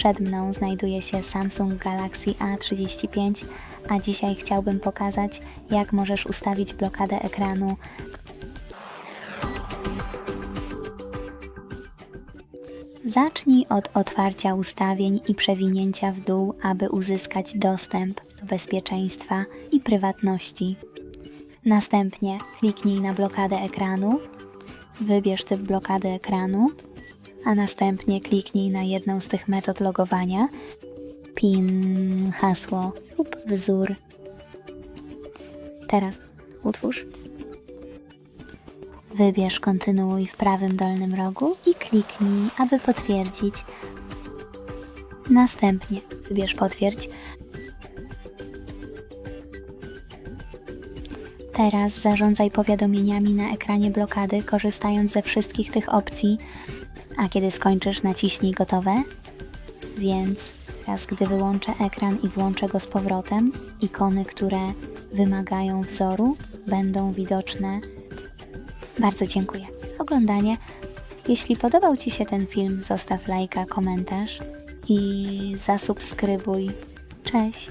Przed mną znajduje się Samsung Galaxy A35, a dzisiaj chciałbym pokazać, jak możesz ustawić blokadę ekranu. Zacznij od otwarcia ustawień i przewinięcia w dół, aby uzyskać dostęp do bezpieczeństwa i prywatności. Następnie kliknij na blokadę ekranu, wybierz typ blokady ekranu, a następnie kliknij na jedną z tych metod logowania PIN, hasło lub wzór. Teraz utwórz. Wybierz kontynuuj w prawym dolnym rogu i kliknij, aby potwierdzić. Następnie wybierz potwierdź. Teraz zarządzaj powiadomieniami na ekranie blokady, korzystając ze wszystkich tych opcji, a kiedy skończysz, naciśnij gotowe. Więc teraz, gdy wyłączę ekran i włączę go z powrotem, ikony, które wymagają wzoru, będą widoczne. Bardzo dziękuję za oglądanie. Jeśli podobał Ci się ten film, zostaw lajka, komentarz i zasubskrybuj. Cześć!